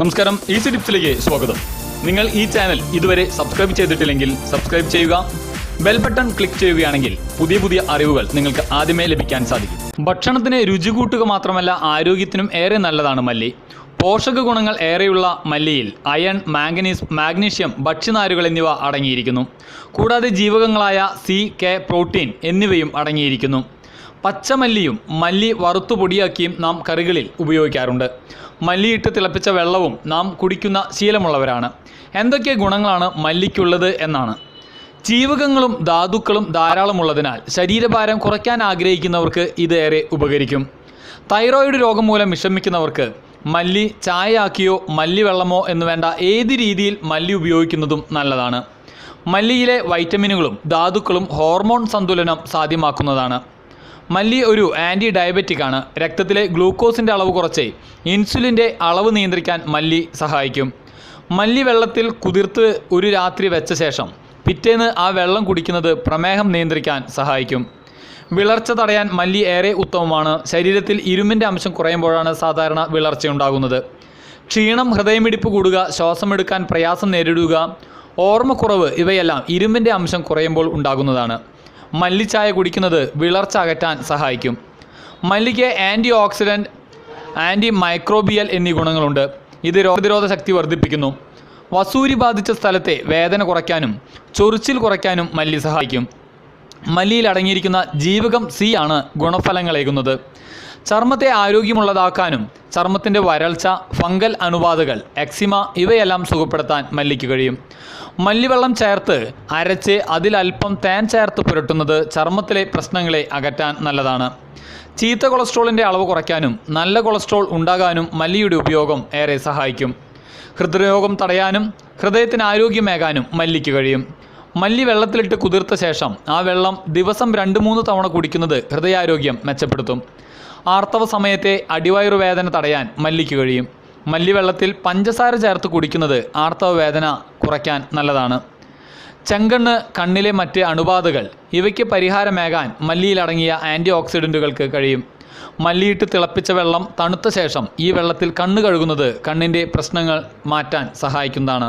നമസ്കാരം ഈസി ടിപ്സിലേക്ക് സ്വാഗതം. നിങ്ങൾ ഈ ചാനൽ ഇതുവരെ സബ്സ്ക്രൈബ് ചെയ്തിട്ടില്ലെങ്കിൽ സബ്സ്ക്രൈബ് ചെയ്യുക. ബെൽ ബട്ടൺ ക്ലിക്ക് ചെയ്യുകയാണെങ്കിൽ പുതിയ പുതിയ അറിവുകൾ നിങ്ങൾക്ക് ആദ്യമേ ലഭിക്കാൻ സാധിക്കും. ഭക്ഷണത്തിന് രുചി കൂട്ടുക മാത്രമല്ല ആരോഗ്യത്തിനും ഏറെ നല്ലതാണ് മല്ലി. പോഷക ഗുണങ്ങൾ ഏറെയുള്ള മല്ലിയിൽ അയൺ മാംഗനീസ് മാഗ്നീഷ്യം ഭക്ഷ്യനാരുകൾ എന്നിവ അടങ്ങിയിരിക്കുന്നു. കൂടാതെ ജീവകങ്ങളായ സി കെ പ്രോട്ടീൻ എന്നിവയും അടങ്ങിയിരിക്കുന്നു. പച്ചമല്ലിയും മല്ലി വറുത്തു പൊടിയാക്കിയും നാം കറികളിൽ ഉപയോഗിക്കാറുണ്ട്. മല്ലിയിട്ട് തിളപ്പിച്ച വെള്ളവും നാം കുടിക്കുന്ന ശീലമുള്ളവരാണ്. എന്തൊക്കെ ഗുണങ്ങളാണ് മല്ലിക്കുള്ളത് എന്നാണ്. ജീവകങ്ങളും ധാതുക്കളും ധാരാളമുള്ളതിനാൽ ശരീരഭാരം കുറയ്ക്കാൻ ആഗ്രഹിക്കുന്നവർക്ക് ഇത് ഏറെ ഉപകരിക്കും. തൈറോയിഡ് രോഗം മൂലം വിഷമിക്കുന്നവർക്ക് മല്ലി ചായയാക്കിയോ മല്ലി വെള്ളമോ എന്ന് വേണ്ട ഏത് രീതിയിൽ മല്ലി ഉപയോഗിക്കുന്നതും നല്ലതാണ്. മല്ലിയിലെ വൈറ്റമിനുകളും ധാതുക്കളും ഹോർമോൺ സന്തുലനം സാധ്യമാക്കുന്നതാണ്. മല്ലി ഒരു ആന്റി ഡയബറ്റിക് ആണ്. രക്തത്തിലെ ഗ്ലൂക്കോസിന്റെ അളവ് കുറച്ച് ഇൻസുലിന്റെ അളവ് നിയന്ത്രിക്കാൻ മല്ലി സഹായിക്കും. മല്ലി വെള്ളത്തിൽ കുതിർത്ത് ഒരു രാത്രി വെച്ച ശേഷം പിറ്റേന്ന് ആ വെള്ളം കുടിക്കുന്നത് പ്രമേഹം നിയന്ത്രിക്കാൻ സഹായിക്കും. വിളർച്ച തടയാൻ മല്ലി ഏറെ ഉത്തമമാണ്. ശരീരത്തിൽ ഇരുമ്പിന്റെ അംശം കുറയുമ്പോഴാണ് സാധാരണ വിളർച്ച ഉണ്ടാകുന്നത്. ക്ഷീണം ഹൃദയമിടിപ്പ് കൂടുക ശ്വാസമെടുക്കാൻ പ്രയാസം നേരിടുക ഓർമ്മക്കുറവ് ഇവയെല്ലാം ഇരുമ്പിന്റെ അംശം കുറയുമ്പോൾ ഉണ്ടാകുന്നതാണ്. മല്ലിച്ചായ കുടിക്കുന്നത് വിളർച്ച അകറ്റാൻ സഹായിക്കും. മല്ലിക്ക് ആന്റി ഓക്സിഡന്റ് ആന്റി മൈക്രോബിയൽ എന്നീ ഗുണങ്ങളുണ്ട്. ഇത് രോഗപ്രതിരോധ ശക്തി വർദ്ധിപ്പിക്കുന്നു. വസൂരി ബാധിച്ച സ്ഥലത്തെ വേദന കുറയ്ക്കാനും ചൊറിച്ചിൽ കുറയ്ക്കാനും മല്ലി സഹായിക്കും. മല്ലിയിൽ അടങ്ങിയിരിക്കുന്ന ജീവകം സി ആണ് ഗുണഫലങ്ങളേകുന്നത്. ചർമ്മത്തെ ആരോഗ്യമുള്ളതാക്കാനും ചർമ്മത്തിന്റെ വരൾച്ച ഫംഗൽ അണുബാധകൾ എക്സിമ ഇവയെല്ലാം സുഖപ്പെടുത്താൻ മല്ലിക്ക് കഴിയും. മല്ലിവെള്ളം ചേർത്ത് അരച്ച് അതിലൽപ്പം തേൻ ചേർത്ത് പുരട്ടുന്നത് ചർമ്മത്തിലെ പ്രശ്നങ്ങളെ അകറ്റാൻ നല്ലതാണ്. ചീത്ത കൊളസ്ട്രോളിന്റെ അളവ് കുറയ്ക്കാനും നല്ല കൊളസ്ട്രോൾ ഉണ്ടാകാനും മല്ലിയുടെ ഉപയോഗം ഏറെ സഹായിക്കും. ഹൃദ്രോഗം തടയാനും ഹൃദയത്തിന് ആരോഗ്യമേകാനും മല്ലിക്ക് കഴിയും. മല്ലി വെള്ളത്തിലിട്ട് കുതിർത്ത ശേഷം ആ വെള്ളം ദിവസം രണ്ട് മൂന്ന് തവണ കുടിക്കുന്നത് ഹൃദയാരോഗ്യം മെച്ചപ്പെടുത്തും. ആർത്തവ സമയത്തെ അടിവയറു വേദന തടയാൻ മല്ലിക്ക് കഴിയും. മല്ലി വെള്ളത്തിൽ പഞ്ചസാര ചേർത്ത് കുടിക്കുന്നത് ആർത്തവ വേദന കുറയ്ക്കാൻ നല്ലതാണ്. ചെങ്കണ്ണ് കണ്ണിലെ മറ്റ് അണുബാധകൾ ഇവയ്ക്ക് പരിഹാരമേകാൻ മല്ലിയിലടങ്ങിയ ആന്റി ഓക്സിഡന്റുകൾക്ക് കഴിയും. മല്ലിയിട്ട് തിളപ്പിച്ച വെള്ളം തണുത്ത ശേഷം ഈ വെള്ളത്തിൽ കണ്ണ് കഴുകുന്നത് കണ്ണിന്റെ പ്രശ്നങ്ങൾ മാറ്റാൻ സഹായിക്കുന്നതാണ്.